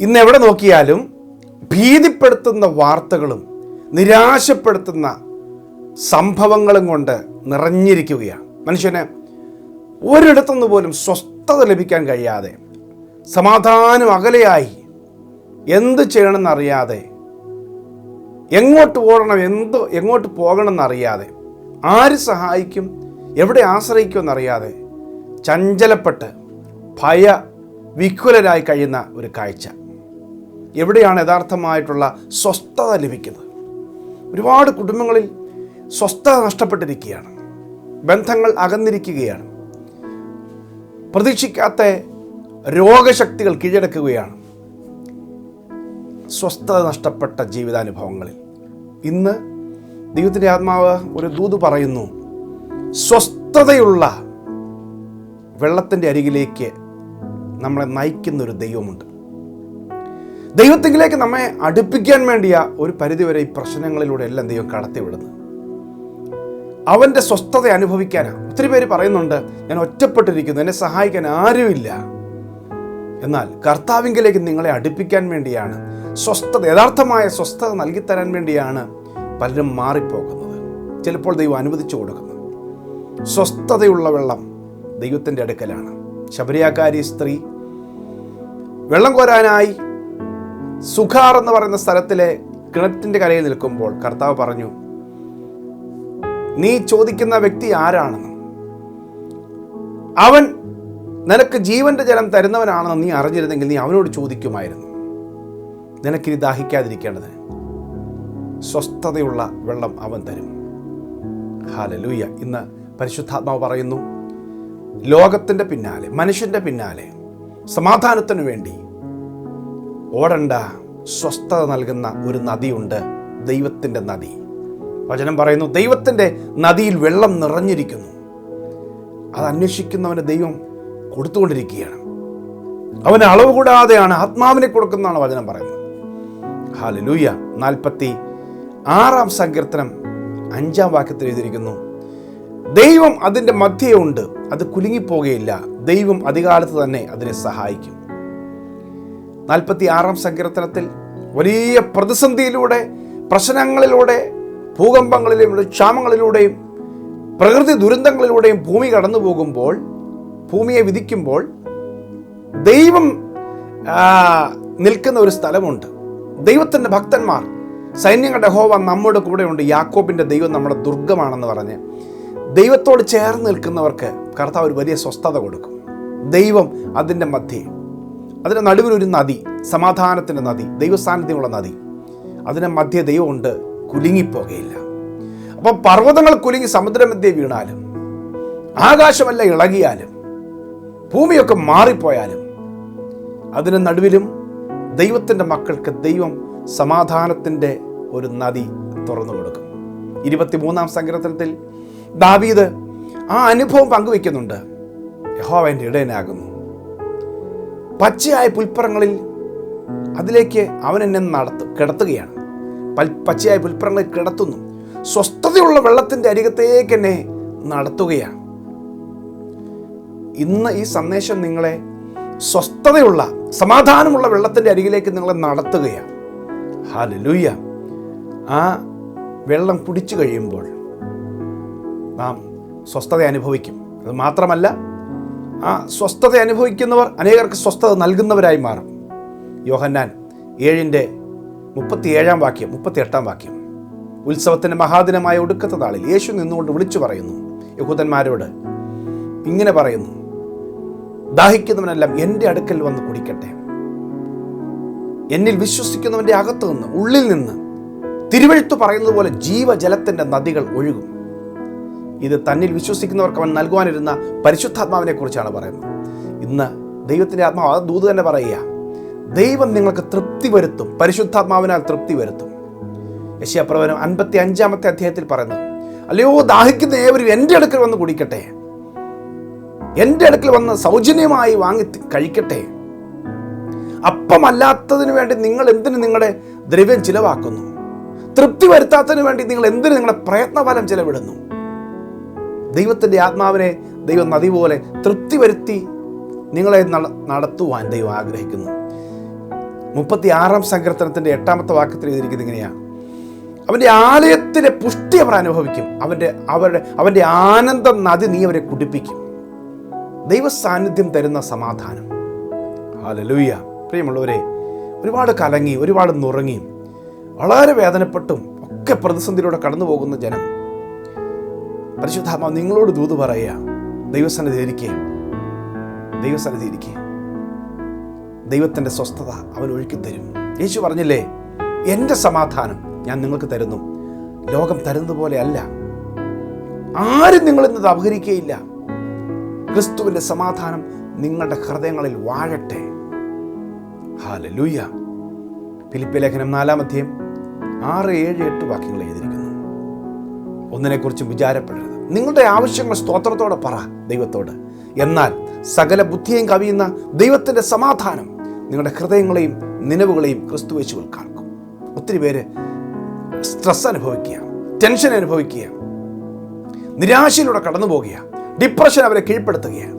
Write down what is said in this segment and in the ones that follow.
ഇന്ന് എവിടെ നോക്കിയാലും ഭീതിപ്പെടുത്തുന്ന വാർത്തകളും നിരാശപ്പെടുത്തുന്ന സംഭവങ്ങളും കൊണ്ട് നിറഞ്ഞിരിക്കുകയാണ്. മനുഷ്യന് ഒരിടത്തുനിന്ന് പോലും സ്വസ്ഥത ലഭിക്കാൻ കഴിയാതെ സമാധാനം അകലെയായി എന്ത് ചെയ്യണമെന്നറിയാതെ എങ്ങോട്ട് ഓടണം എന്ത് എങ്ങോട്ട് പോകണമെന്നറിയാതെ ആര് സഹായിക്കും എവിടെ ആശ്രയിക്കുമെന്നറിയാതെ ചഞ്ചലപ്പെട്ട് ഭയ വിഹുലരായി കഴിയുന്ന ഒരു കാഴ്ച. എവിടെയാണ് യഥാർത്ഥമായിട്ടുള്ള സ്വസ്ഥത ലഭിക്കുന്നത്? ഒരുപാട് കുടുംബങ്ങളിൽ സ്വസ്ഥത നഷ്ടപ്പെട്ടിരിക്കുകയാണ്. ബന്ധങ്ങൾ അകന്നിരിക്കുകയാണ്. പ്രതീക്ഷിക്കാത്ത രോഗശക്തികൾ കീഴടക്കുകയാണ്. സ്വസ്ഥത നഷ്ടപ്പെട്ട ജീവിതാനുഭവങ്ങളിൽ. ഇന്ന് ദൈവത്തിന്റെ ആത്മാവ് ഒരു ദൂത് പറയുന്നു സ്വസ്ഥതയുള്ള വെള്ളത്തിന്റെ അരികിലേക്ക് നമ്മളെ നയിക്കുന്നൊരു ദൈവമുണ്ട്. ദൈവത്തിലേക്ക് നമ്മെ അടുപ്പിക്കാൻ വേണ്ടിയ ഒരു പരിധിവരെ ഈ പ്രശ്നങ്ങളിലൂടെ എല്ലാം ദൈവം കടത്തിവിടുന്നു അവന്റെ സ്വസ്ഥത അനുഭവിക്കാനാണ് ഒത്തിരി പേര് പറയുന്നുണ്ട് ഞാൻ ഒറ്റപ്പെട്ടിരിക്കുന്നു എന്നെ സഹായിക്കാൻ ആരുമില്ല. എന്നാൽ കർത്താവിങ്കിലേക്ക് നിങ്ങളെ അടുപ്പിക്കാൻ വേണ്ടിയാണ് സ്വസ്ഥത യഥാർത്ഥമായ സ്വസ്ഥത നൽകിത്തരാൻ വേണ്ടിയാണ് പലരും മാറിപ്പോകുന്നത്. ചിലപ്പോൾ ദൈവം അനുവദിച്ചു കൊടുക്കുന്നു. സ്വസ്ഥതയുള്ള വെള്ളം ദൈവത്തിന്റെ അടുക്കലാണ്. ശബരിയാക്കാരി സ്ത്രീ വെള്ളം കോരാനായി സുഖാർ എന്ന് പറയുന്ന സ്ഥലത്തിലെ കിണറ്റിന്റെ കരയിൽ നിൽക്കുമ്പോൾ കർത്താവ് പറഞ്ഞു നീ ചോദിക്കുന്ന വ്യക്തി ആരാണെന്ന്? അവൻ നിനക്ക് ജീവന്റെ ജലം തരുന്നവനാണെന്ന് നീ അറിഞ്ഞിരുന്നെങ്കിൽ നീ അവനോട് ചോദിക്കുമായിരുന്നു. നിനക്കിനി ദാഹിക്കാതിരിക്കേണ്ടത് സ്വസ്ഥതയുള്ള വെള്ളം അവൻ തരും. ഹാലലൂയ. ഇന്ന് പരിശുദ്ധാത്മാവ് പറയുന്നു ലോകത്തിന്റെ പിന്നാലെ മനുഷ്യന്റെ പിന്നാലെ സമാധാനത്തിനു വേണ്ടി ഓടണ്ട. സ്വസ്ഥത നൽകുന്ന ഒരു നദിയുണ്ട്. ദൈവത്തിന്റെ നദി. വചനം പറയുന്നു ദൈവത്തിന്റെ നദിയിൽ വെള്ളം നിറഞ്ഞിരിക്കുന്നു. അത് അന്വേഷിക്കുന്നവന് ദൈവം കൊടുത്തുകൊണ്ടിരിക്കുകയാണ്. അവന് അളവ് കൂടാതെയാണ് ആത്മാവിനെ കൊടുക്കുന്നതാണ് വചനം പറയുന്നത്. ഹാലലൂയ നാൽപ്പത്തി ആറാം സങ്കീർത്തനം അഞ്ചാം വാക്യത്തിൽ എഴുതിയിരിക്കുന്നു ദൈവം അതിന്റെ മധ്യയുണ്ട് അത് കുലുങ്ങിപ്പോകുകയില്ല ദൈവം അധികാലത്ത് തന്നെ അതിനെ സഹായിക്കും. നാൽപ്പത്തി ആറാം സങ്കീർത്തനത്തിൽ വലിയ പ്രതിസന്ധിയിലൂടെ പ്രശ്നങ്ങളിലൂടെ ഭൂകമ്പങ്ങളിലൂടെ ക്ഷാമങ്ങളിലൂടെയും പ്രകൃതി ദുരന്തങ്ങളിലൂടെയും ഭൂമി കടന്നു പോകുമ്പോൾ ഭൂമിയെ വിധിക്കുമ്പോൾ ദൈവം നിൽക്കുന്ന ഒരു സ്ഥലമുണ്ട്. ദൈവത്തിന്റെ ഭക്തന്മാർ സൈന്യങ്ങളുടെ ഹോവ നമ്മുടെ കൂടെയുണ്ട്. യാക്കോബിന്റെ ദൈവം നമ്മുടെ ദുർഗമാണെന്ന് പറഞ്ഞ് ദൈവത്തോട് ചേർന്ന് നിൽക്കുന്നവർക്ക് കർത്താവ് ഒരു വലിയ സ്വസ്ഥത കൊടുക്കും. ദൈവം അതിന്റെ മധ്യേ അതിന്റെ നടുവിലൊരു നദി സമാധാനത്തിന്റെ നദി ദൈവസാന്നിധ്യമുള്ള നദി. അതിന്റെ മധ്യ ദൈവമുണ്ട് കുലുങ്ങിപ്പോകയില്ല. അപ്പോൾ പർവതങ്ങൾ കുലുങ്ങി സമുദ്രമധ്യ വീണാലും ആകാശമല്ല ഇളകിയാലും ഭൂമിയൊക്കെ മാറിപ്പോയാലും അതിന് നടുവിലും ദൈവത്തിന്റെ മക്കൾക്ക് ദൈവം സമാധാനത്തിന്റെ ഒരു നദി തുറന്നു കൊടുക്കും. ഇരുപത്തിമൂന്നാം സങ്കീർത്തനത്തിൽ ദാവീദ് ആ അനുഭവം പങ്കുവെക്കുന്നുണ്ട്. യഹോവ എന്റെ ഇടയനാകുന്നു. പച്ചയായ പുൽപ്പറങ്ങളിൽ അതിലേക്ക് അവൻ എന്നെ നടത്തു കിടത്തുകയാണ്. പൽ- പച്ചയായ പുൽപ്പറങ്ങളിൽ കിടത്തുന്നു. സ്വസ്ഥതയുള്ള വെള്ളത്തിന്റെ അരികത്തേക്ക് എന്നെ നടത്തുകയാണ്. ഇന്ന് ഈ സന്ദേശം നിങ്ങളെ സ്വസ്ഥതയുള്ള സമാധാനമുള്ള വെള്ളത്തിന്റെ അരികിലേക്ക് നിങ്ങളെ നടത്തുകയാണ്. ഹാലലൂയ ആ വെള്ളം കുടിച്ചു കഴിയുമ്പോൾ നാം സ്വസ്ഥത അനുഭവിക്കും. അത് മാത്രമല്ല ആ സ്വസ്ഥത അനുഭവിക്കുന്നവർ അനേകർക്ക് സ്വസ്ഥത നൽകുന്നവരായി മാറും. യോഹന്നാൻ ഏഴിന്റെ മുപ്പത്തിയേഴാം വാക്യം മുപ്പത്തി എട്ടാം വാക്യം. ഉത്സവത്തിന്റെ മഹാദിനമായ ഒടുക്കത്തെ നാളിൽ യേശു നിന്നുകൊണ്ട് വിളിച്ചു പറയുന്നു. യഹൂദന്മാരോട് ഇങ്ങനെ പറയുന്നു ദാഹിക്കുന്നവനെല്ലാം എന്റെ അടുക്കൽ വന്ന് കുടിക്കട്ടെ. എന്നിൽ വിശ്വസിക്കുന്നവന്റെ അകത്തു നിന്ന് ഉള്ളിൽ നിന്ന് തിരുവഴുത്ത് പറയുന്നത് പോലെ ജീവജലത്തിന്റെ നദികൾ ഒഴുകും. ഇത് തന്നിൽ വിശ്വസിക്കുന്നവർക്ക് അവൻ നൽകുവാനിരുന്ന പരിശുദ്ധാത്മാവിനെ കുറിച്ചാണ് പറയുന്നത്. ഇന്ന് ദൈവത്തിന്റെ ആത്മാവ് അത് ദൂത് തന്നെ പറയുക ദൈവം നിങ്ങൾക്ക് തൃപ്തി വരുത്തും. പരിശുദ്ധാത്മാവിനാൽ തൃപ്തി വരുത്തും. യശ്യാപ്രവനം അൻപത്തി അഞ്ചാമത്തെ അധ്യായത്തിൽ പറയുന്നു അല്ലയോ ദാഹിക്കുന്ന ഏവരും എന്റെ അടുക്കൽ വന്ന് കുടിക്കട്ടെ. എന്റെ അടുക്കൽ വന്ന് സൗജന്യമായി വാങ്ങി കഴിക്കട്ടെ. അപ്പമല്ലാത്തതിന് വേണ്ടി നിങ്ങൾ എന്തിനു നിങ്ങളുടെ ദ്രവ്യം ചിലവാക്കുന്നു? തൃപ്തി വരുത്താത്തതിന് വേണ്ടി നിങ്ങൾ എന്തിനു നിങ്ങളുടെ പ്രയത്നഫലം ചിലവിടുന്നു? ദൈവത്തിന്റെ ആത്മാവിനെ ദൈവം നദി പോലെ തൃപ്തി വരുത്തി നിങ്ങളെ നടത്തുവാൻ ദൈവം ആഗ്രഹിക്കുന്നു. മുപ്പത്തി ആറാം സങ്കീർത്തനത്തിന്റെ എട്ടാമത്തെ വാക്യത്തിൽ എഴുതിയിരിക്കുന്നത് ഇങ്ങനെയാണ് അവന്റെ ആലയത്തിലെ പുഷ്ടി അവർ അനുഭവിക്കും. അവന്റെ അവരുടെ അവന്റെ ആനന്ദ നദി നീ അവരെ കുടിപ്പിക്കും. ദൈവ സാന്നിധ്യം തരുന്ന സമാധാനം. ഹാലലൂയ പ്രിയമുള്ളവരെ ഒരുപാട് കലങ്ങി ഒരുപാട് നുറങ്ങി വളരെ വേദനപ്പെട്ടും ഒക്കെ പ്രതിസന്ധിയിലൂടെ കടന്നു പോകുന്ന ജനം പരിശുദ്ധാത്മ നിങ്ങളോട് ദൂത് പറയുക. ദൈവസന്നിധി ഇരിക്കുക ദൈവസന്നിധി ഇരിക്കുക ദൈവത്തിന്റെ സ്വസ്ഥത അവൻ ഒഴുക്കി തരും. യേശു പറഞ്ഞില്ലേ എന്റെ സമാധാനം ഞാൻ നിങ്ങൾക്ക് തരുന്നു. ലോകം തരുന്നത് പോലെ അല്ല. ആരും നിങ്ങളിന്നത് അപഹരിക്കുകയില്ല. ക്രിസ്തുവിന്റെ സമാധാനം നിങ്ങളുടെ ഹൃദയങ്ങളിൽ വാഴട്ടെ. ഹാല ലൂയ്യ ഫിലിപ്പി ലേഖനം നാലാമധ്യം ആറ് ഏഴ് എട്ട് വാക്യങ്ങൾ എഴുതിയിരിക്കുന്നു. ഒന്നിനെക്കുറിച്ചും വിചാരപ്പെടരുത്. നിങ്ങളുടെ ആവശ്യങ്ങൾ സ്തോത്രത്തോടെ പറ ദൈവത്തോട്. എന്നാൽ സകല ബുദ്ധിയും കവിയുന്ന ദൈവത്തിന്റെ സമാധാനം നിങ്ങളുടെ ഹൃദയങ്ങളെയും നിലവുകളെയും ക്രിസ്തു വെച്ചുകൾ കാണിക്കും. ഒത്തിരി പേര് സ്ട്രെസ് അനുഭവിക്കുക ടെൻഷൻ അനുഭവിക്കുക നിരാശയിലൂടെ കടന്നു പോകുക ഡിപ്രഷൻ അവരെ കീഴ്പ്പെടുത്തുകയാണ്.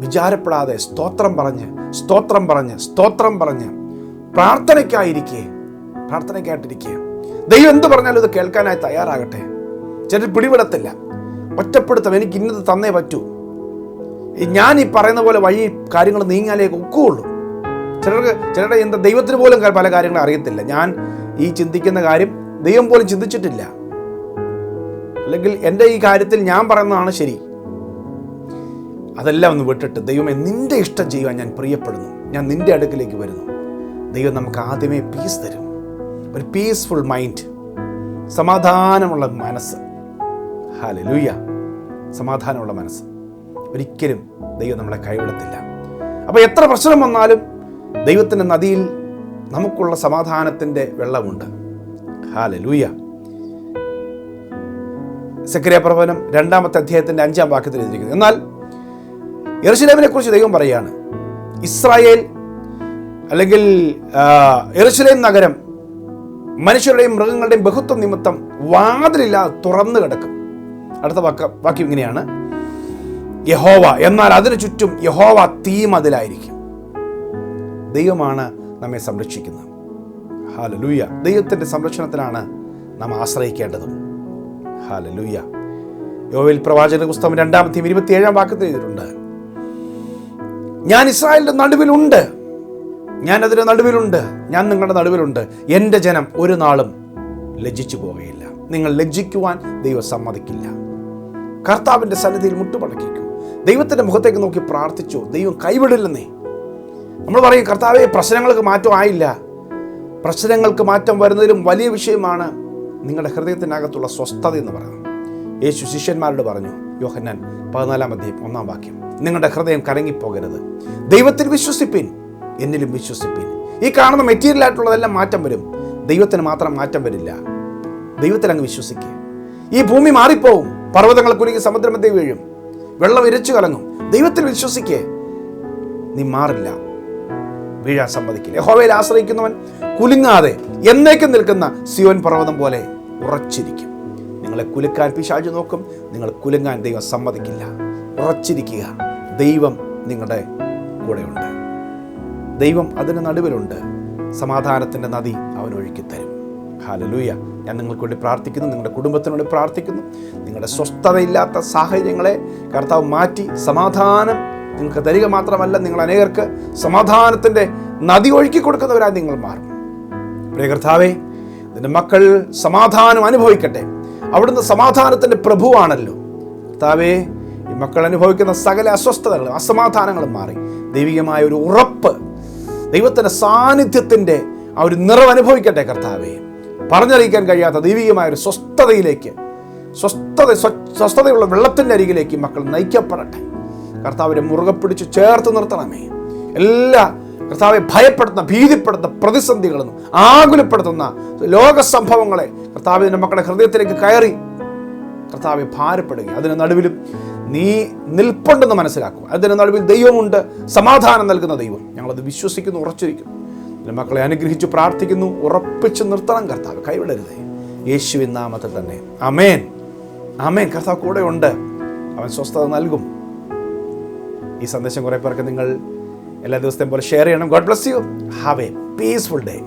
വിചാരപ്പെടാതെ സ്തോത്രം പറഞ്ഞ് സ്തോത്രം പറഞ്ഞ് സ്തോത്രം പറഞ്ഞ് പ്രാർത്ഥനയ്ക്കായിരിക്കേ പ്രാർത്ഥനയ്ക്കായിട്ടിരിക്കുക ദൈവം എന്ത് പറഞ്ഞാലും ഇത് കേൾക്കാനായി തയ്യാറാകട്ടെ. ചിലർ പിടിപെടത്തില്ല ഒറ്റപ്പെടുത്തം എനിക്ക് ഇന്നത് തന്നേ പറ്റൂ. ഞാൻ ഈ പറയുന്ന പോലെ വഴി കാര്യങ്ങൾ നീങ്ങാലേ ഒക്കുള്ളൂ. ചിലർക്ക് ചിലരുടെ എന്താ ദൈവത്തിന് പോലും പല കാര്യങ്ങളും അറിയത്തില്ല. ഞാൻ ഈ ചിന്തിക്കുന്ന കാര്യം ദൈവം പോലും ചിന്തിച്ചിട്ടില്ല. അല്ലെങ്കിൽ എന്റെ ഈ കാര്യത്തിൽ ഞാൻ പറയുന്നതാണ് ശരി. അതെല്ലാം ഒന്ന് വിട്ടിട്ട് ദൈവമേ നിന്റെ ഇഷ്ടം ചെയ്യുവാൻ ഞാൻ പ്രിയപ്പെടുന്നു. ഞാൻ നിന്റെ അടുക്കിലേക്ക് വരുന്നു. ദൈവം നമുക്ക് ആദ്യമേ പീസ് തരും. ഒരു പീസ്ഫുൾ മൈൻഡ് സമാധാനമുള്ള മനസ്സ്. ഹാലലൂയ. സമാധാനമുള്ള മനസ്സ്. ഒരിക്കലും ദൈവം നമ്മളെ കൈവിടത്തില്ല. അപ്പോൾ എത്ര പ്രശ്നം വന്നാലും ദൈവത്തിന്റെ നദിയിൽ നമുക്കുള്ള സമാധാനത്തിന്റെ വെള്ളമുണ്ട്. ഹാലലൂയ. സക്രിയ പ്രവചനം രണ്ടാമത്തെ അധ്യായത്തിന്റെ അഞ്ചാം വാക്യത്തിൽ എഴുതിയിരിക്കുന്നത് എന്നാൽ യെറുശലേമിനെ കുറിച്ച് ദൈവം പറയുകയാണ് ഇസ്രായേൽ അല്ലെങ്കിൽ ആ, നഗരം മനുഷ്യരുടെയും മൃഗങ്ങളുടെയും ബഹുത്വം നിമിത്തം വാതിലില്ലാതെ തുറന്നു കിടക്കും. അടുത്ത വാക്ക് വാക്യം ഇങ്ങനെയാണ്. യഹോവ എന്നാൽ അതിനു ചുറ്റും യഹോവ തീ മതിലായിരിക്കും ദൈവമാണ് നമ്മെ സംരക്ഷിക്കുന്നത്. ഹാലലൂയ ദൈവത്തിന്റെ സംരക്ഷണത്തിലാണ് നാം ആശ്രയിക്കേണ്ടതും. ഹാലലൂയ യോവിൽ പ്രവാചക പുസ്തകം രണ്ടാമത്തെയും ഇരുപത്തിയേഴാം വാക്യത്തിൽ എഴുതിയിട്ടുണ്ട്. ഞാൻ ഇസ്രായേലിന്റെ നടുവിലുണ്ട്. ഞാൻ അതിന്റെ നടുവിലുണ്ട്. ഞാൻ നിങ്ങളുടെ നടുവിലുണ്ട്. എന്റെ ജനം ഒരു നാളും ലജ്ജിച്ചു പോകുകയില്ല നിങ്ങൾ ലജ്ജിക്കുവാൻ ദൈവം സമ്മതിക്കില്ല. കർത്താവിന്റെ സന്നിധിയിൽ മുട്ടുപടക്കിക്കൂ. ദൈവത്തിന്റെ മുഖത്തേക്ക് നോക്കി പ്രാർത്ഥിച്ചു? ദൈവം കൈവിടില്ലെന്നേ. നമ്മൾ പറയും കർത്താവെ പ്രശ്നങ്ങൾക്ക് മാറ്റം ആയില്ല. പ്രശ്നങ്ങൾക്ക് മാറ്റം വരുന്നതിലും വലിയ വിഷയമാണ് നിങ്ങളുടെ ഹൃദയത്തിനകത്തുള്ള സ്വസ്ഥത എന്ന് പറയുന്നത്. യേശു ശിഷ്യന്മാരോട് പറഞ്ഞു യോഹന്നാൻ പതിനാലാം അധ്യയം ഒന്നാം വാക്യം നിങ്ങളുടെ ഹൃദയം കലങ്ങിപ്പോകരുത്. ദൈവത്തിൽ വിശ്വസിപ്പിൻ എന്നിലും വിശ്വസിപ്പിൻ. ഈ കാണുന്ന മെറ്റീരിയൽ ആയിട്ടുള്ളതെല്ലാം മാറ്റം വരും. ദൈവത്തിന് മാത്രം മാറ്റം വരില്ല. ദൈവത്തിൽ അങ്ങ് വിശ്വസിക്കുക ഈ ഭൂമി മാറിപ്പോവും. പർവതങ്ങൾ കുലുങ്ങി സമുദ്രമധ്യ വീഴും. വെള്ളം ഇരച്ചു കലങ്ങും. ദൈവത്തിൽ വിശ്വസിക്കേ നീ മാറില്ല. വീഴാൻ സമ്മതിക്കില്ല. യഹോവയിൽ ആശ്രയിക്കുന്നവൻ കുലുങ്ങാതെ എന്നേക്കും നിൽക്കുന്ന സിയോൻ പർവതം പോലെ ഉറച്ചിരിക്കും. നിങ്ങളെ കുലുക്കാൻ പിശാചു നോക്കും. നിങ്ങൾ കുലുങ്ങാൻ ദൈവം സമ്മതിക്കില്ല. ഉറച്ചിരിക്കുക. ദൈവം നിങ്ങളുടെ കൂടെയുണ്ട്. ദൈവം അതിന് നടുവിലുണ്ട്. സമാധാനത്തിന്റെ നദി അവൻ ഒഴുക്കി തരും ഹാലലൂയ. ഞാൻ നിങ്ങൾക്ക് വേണ്ടി പ്രാർത്ഥിക്കുന്നു നിങ്ങളുടെ കുടുംബത്തിനോട് പ്രാർത്ഥിക്കുന്നു. നിങ്ങളുടെ സ്വസ്ഥതയില്ലാത്ത സാഹചര്യങ്ങളെ കർത്താവ് മാറ്റി സമാധാനം നിങ്ങൾക്ക് തരിക മാത്രമല്ല നിങ്ങൾ അനേകർക്ക് സമാധാനത്തിന്റെ നദി ഒഴുക്കി കൊടുക്കുന്നവരായി നിങ്ങൾ മാറും. പ്രിയ കർത്താവേ നിന്റെ മക്കൾ സമാധാനം അനുഭവിക്കട്ടെ. അവിടുന്ന് സമാധാനത്തിന്റെ പ്രഭുവാണല്ലോ. കർത്താവേ ഈ മക്കൾ അനുഭവിക്കുന്ന സകല അസ്വസ്ഥതകളും അസമാധാനങ്ങളും മാറി. ദൈവികമായ ഒരു ഉറപ്പ് ദൈവത്തിന്റെ സാന്നിധ്യത്തിന്റെ ആ ഒരു നിറവ് അനുഭവിക്കട്ടെ കർത്താവേ. പറഞ്ഞറിയിക്കാൻ കഴിയാത്ത ദൈവികമായ ഒരു സ്വസ്ഥതയിലേക്ക് സ്വസ്ഥത സ്വസ്ഥതയുള്ള വെള്ളത്തിന്റെ അരികിലേക്ക് മക്കൾ നയിക്കപ്പെടട്ടെ. കർത്താവിനെ മുറുകെ പിടിച്ച് ചേർത്ത് നിർത്തണമേ. എല്ലാ കർത്താവെ ഭയപ്പെടുത്തുന്ന ഭീതിപ്പെടുത്തുന്ന പ്രതിസന്ധികളൊന്നും ആകുലപ്പെടുത്തുന്ന ലോക സംഭവങ്ങളെ കർത്താവിന്റെ മക്കളുടെ ഹൃദയത്തിലേക്ക് കയറി കർത്താവെ ഭാരപ്പെടുക അതിന് നടുവിലും നീ നിൽപ്പുണ്ടെന്ന് മനസ്സിലാക്കുക. അതിന് നടുവിൽ ദൈവമുണ്ട് സമാധാനം നൽകുന്ന ദൈവം. ഞങ്ങളത് വിശ്വസിക്കുന്നു ഉറച്ചിരിക്കുന്നു. എന്റെ മക്കളെ അനുഗ്രഹിച്ച് പ്രാർത്ഥിക്കുന്നു ഉറപ്പിച്ച് നിർത്തണം. കർത്താവ് കൈവിടരുത്. യേശുവിൻ നാമത്തിൽ തന്നെ. അമേൻ അമേൻ കർത്താവ് കൂടെ ഉണ്ട്. അവൻ സ്വസ്ഥത നൽകും. ഈ സന്ദേശം കുറേ പേർക്ക് നിങ്ങൾ എല്ലാ ദിവസത്തെയും പോലെ ഷെയർ ചെയ്യണം. God bless you. Have a peaceful day